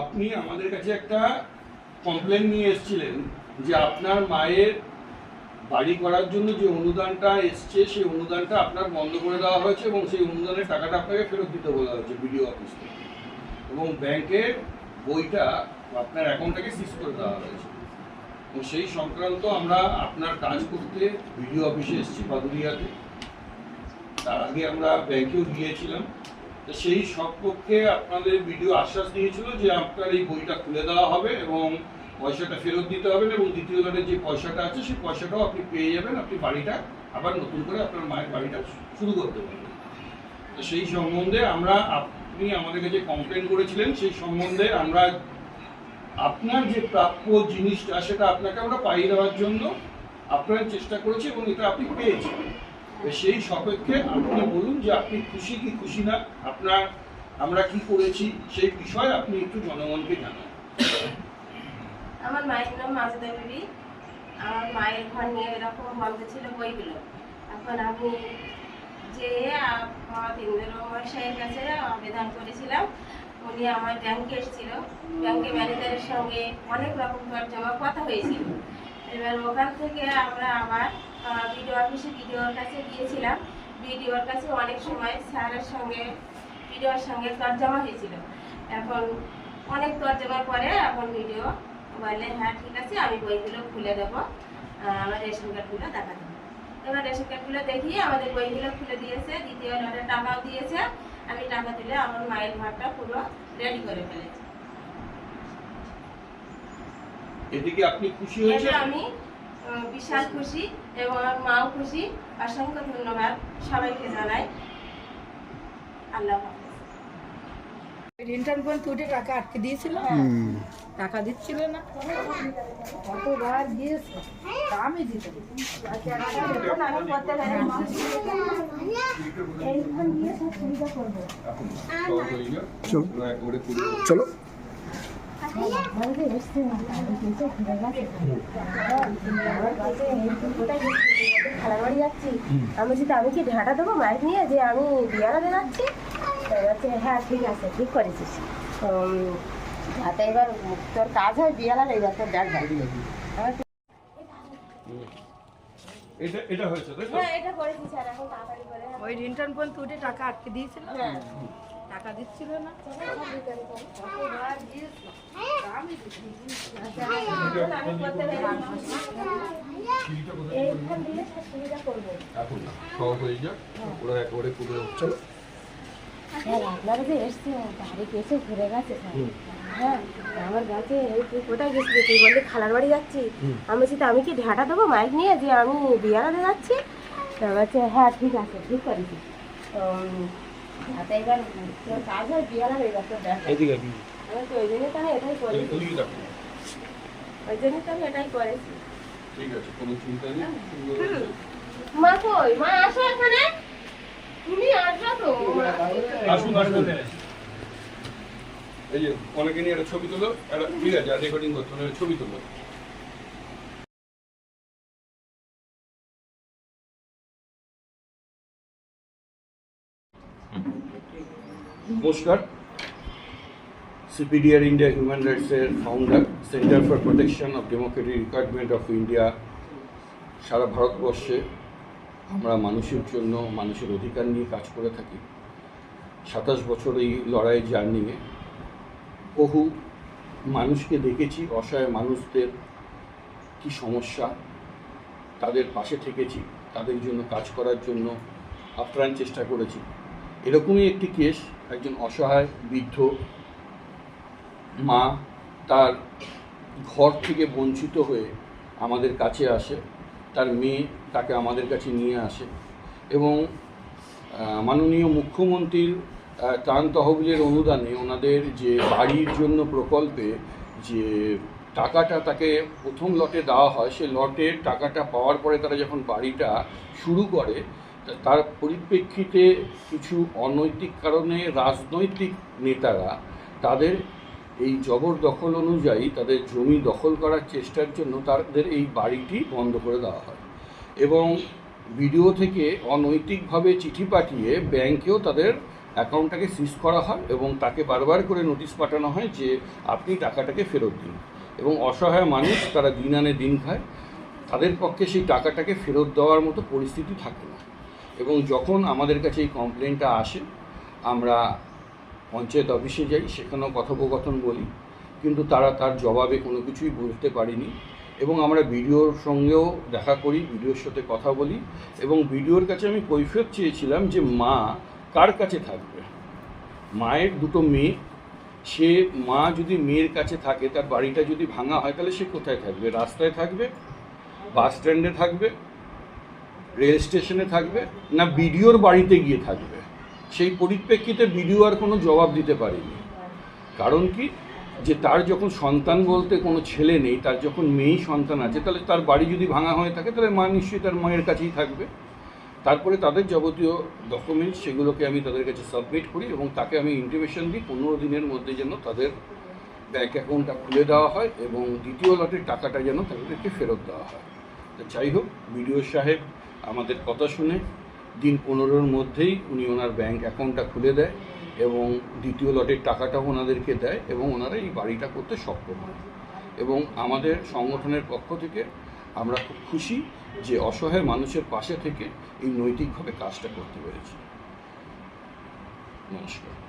আপনি আমাদের কাছে একটা কমপ্লেন নিয়ে এসেছিলেন যে আপনার মায়ের বাড়ি করার জন্য যে অনুদানটা এসছে, সেই অনুদানটা আপনার বন্ধ করে দেওয়া হয়েছে এবং সেই অনুদানের টাকাটা আপনাকে ফেরত দিতে বলা হয়েছে বিডিও অফিস থেকে। এবং ব্যাংকের বইটা আপনার অ্যাকাউন্টটাকে সিজ করে দেওয়া হয়েছে। এবং সেই সংক্রান্ত আমরা আপনার কাজ করতে বিডিও অফিসে এসেছি বাদুরিয়াতে তার আগে আমরা ব্যাংকেও গিয়েছিলাম। সেই পক্ষে আপনাদের ভিডিও আশ্বাস দিয়েছিল যে আপনার এই বইটা খুলে দেওয়া হবে এবং পয়সাটা ফেরত দিতে হবে এবং দ্বিতীয় লটের যে পয়সাটা আছে সেই পয়সাটাও আপনি পেয়ে যাবেন, আপনি বাড়িটা আবার নতুন করে আপনার মায়ের বাড়িটা শুরু করতে পারবেন। তো সেই সম্বন্ধে আমরা আপনি আমাদের কাছে কমপ্লেন করেছিলেন, সেই সম্বন্ধে আমরা আপনার যে প্রাপ্য জিনিসটা সেটা আপনাকে আমরা পাইয়ে দেওয়ার জন্য আপনার চেষ্টা করেছি এবং এটা আপনি পেয়েছেন। সেই সাপেক্ষে আপনি বলুন যে আপনি খুশি কি খুশি না, আপনার, আমরা কি করেছি, সেই বিষয়ে আপনি একটু জনগণকে জানান। আমার মায়ের নাম মাজেদা বিবি। আমার মায়ের ঘর নিয়ে এরকম বন্ধ ছিল বইগুলো। এখন আমি যে ইন্দ্র মহাশয়ের কাছে আবেদন করেছিলাম, উনি আমার ব্যাংকে এসেছিল। ব্যাংকে ম্যানেজারের সঙ্গে অনেক রকম তর্জমা কথা হয়েছিল। এবার ওখান থেকে আমরা আবার বিডিও অফিসে বিডিওর কাছে গিয়েছিলাম। বিডিওর কাছে অনেক সময় স্যারের সঙ্গে বিডিওর সঙ্গে তর্জমা হয়েছিল। এখন অনেক তর্জমার পরে এখন ভিডিও বললে হ্যাঁ ঠিক আছে, আমি বইগুলো খুলে দেবো। আমার রেশন কার্ডগুলো দেখা দেবো। এবার রেশন কার্ডগুলো দেখিয়ে আমাদের বইগুলো খুলে দিয়েছে। দ্বিতীয় লটের টাকাও দিয়েছে। আমি টাকা দিলে আমার মায়ের ঘরটা পুরো রেডি করে ফেলেছি। এতে কি আপনি খুশি হয়েছেন? আমি বিশাল খুশি এবং আমার মাও খুশি। অসংখ্য ধন্যবাদ সবাইকে জানাই। আল্লাহ টাকা আটকে দিয়েছিল। টাকা দিচ্ছিল না। কতবার দিয়েছে তা আমি দিতে চলো। আমি বলছি, তা আমি কি ঢাটা দেবো মাইক নিয়ে যে আমি বিয়ারাতে যাচ্ছি তো? হ্যাঁ ঠিক আছে ঠিক করেছিস যাতে এবার তোর কাজ হয় বিয়ালার এবার তোর ডাক যাবে এটা এটা হয়েছে হ্যাঁ এটা করেছি স্যার এখন তাড়াতাড়ি করে। ওই রিন্টার্ন পয়েন্ট তুটে টাকা আটকে দিয়েছিল? হ্যাঁ। টাকা দিচ্ছিল না। হয়ে আপনারা যে এসছে বাড়ি এসে ঘুরে গেছে। হ্যাঁ আমার তুই কোথায় গেছিলি? তুই বললি খালার বাড়ি যাচ্ছি। আমি বলছি আমি কি ঢাটা দেবো মাইক নিয়ে যে আমি বিয়ারাতে যাচ্ছি? তো বলছে হ্যাঁ ঠিক আছে ঠিক করেছি। তো মা কই? মা আসো এখানে। তুমি তো। আসুন আসুন। এই যে অনেকে নিয়ে একটা ছবি তোলো। একটা ঠিক আছে রেকর্ডিং করতে হবে। ছবি তোলো। নমস্কার। CPDR India human রাইটসের founder centre for protection of democratic requirement of India সারা ভারতবর্ষে আমরা মানুষের জন্য মানুষের অধিকার নিয়ে কাজ করে থাকি। সাতাশ বছর এই লড়াই জার্নিয়ে বহু মানুষকে দেখেছি, অসহায় মানুষদের কি সমস্যা, তাদের পাশে থেকেছি, তাদের জন্য কাজ করার জন্য আপ্রাণ চেষ্টা করেছি। এরকমই একটি কেস, একজন অসহায় বৃদ্ধ মা তার ঘর থেকে বঞ্চিত হয়ে আমাদের কাছে আসে, তার মেয়ে তাকে আমাদের কাছে নিয়ে আসে এবং মাননীয় মুখ্যমন্ত্রীর ত্রাণ তহবিলের অনুদানে ওনাদের যে বাড়ির জন্য প্রকল্পে যে টাকাটা তাকে প্রথম লটে দেওয়া হয়, সে লটের টাকাটা পাওয়ার পরে তারা যখন বাড়িটা শুরু করে তার পরিপ্রেক্ষিতে কিছু অনৈতিক কারণে রাজনৈতিক নেতারা তাদের এই জবরদখল অনুযায়ী তাদের জমি দখল করার চেষ্টার জন্য তাদের এই বাড়িটি বন্ধ করে দেওয়া হয় এবং বিডিও থেকে অনৈতিকভাবে চিঠি পাঠিয়ে ব্যাংকেও তাদের অ্যাকাউন্টটাকে সিজ করা হয় এবং তাকে বারবার করে নোটিশ পাঠানো হয় যে আপনি টাকাটাকে ফেরত দিন এবং অসহায় মানুষ তারা দিন আনে দিন খায়। তাদের পক্ষে সেই টাকাটাকে ফেরত দেওয়ার মতো পরিস্থিতি থাকে না। এবং যখন আমাদের কাছে এই কমপ্লেনটা আসে, আমরা পঞ্চায়েত অফিসে যাই, সেখানেও কথোপকথন বলি, কিন্তু তারা তার জবাবে কোনো কিছুই বলতে পারেনি এবং আমরা ভিডিওর সঙ্গেও দেখা করি, ভিডিওর সাথে কথা বলি এবং ভিডিওর কাছে আমি কৈফিয়ত চেয়েছিলাম যে মা কার কাছে থাকবে? মায়ের দুটো মেয়ে, সে মা যদি মেয়ের কাছে থাকে, তার বাড়িটা যদি ভাঙা হয়, তাহলে সে কোথায় থাকবে? রাস্তায় থাকবে? বাস স্ট্যান্ডে থাকবে? রেল স্টেশনে থাকবে না বিডিওর বাড়িতে গিয়ে থাকবে। সেই পরিপ্রেক্ষিতে বিডিও আর কোনো জবাব দিতে পারেনি। কারণ কি? যে তার যখন সন্তান বলতে কোনো ছেলে নেই, তার যখন মেয়েই সন্তান আছে, তাহলে তার বাড়ি যদি ভাঙা হয়ে থাকে, তাহলে মা নিশ্চয়ই তার মায়ের কাছেই থাকবে। তারপরে তাদের যাবতীয় ডকুমেন্টস সেগুলোকে আমি তাদের কাছে সাবমিট করি এবং তাকে আমি ইন্টিমেশন দিই, পনেরো দিনের মধ্যে যেন তাদের ব্যাঙ্ক অ্যাকাউন্টটা খুলে দেওয়া হয় এবং দ্বিতীয় লটের টাকাটা যেন তাদেরকে ফেরত দেওয়া হয়। যাই হোক, বিডিও সাহেব আমাদের কথা শুনে দিন পনেরোর মধ্যেই উনি ওনার ব্যাংক অ্যাকাউন্টটা খুলে দেয় এবং দ্বিতীয় লটের টাকাটাও ওনাদেরকে দেয় এবং ওনারা এই বাড়িটা করতে সক্ষম হয়। এবং আমাদের সংগঠনের পক্ষ থেকে আমরা খুব খুশি যে অসহায় মানুষের পাশে থেকে এই নৈতিকভাবে কাজটা করতে পেরেছি। নমস্কার।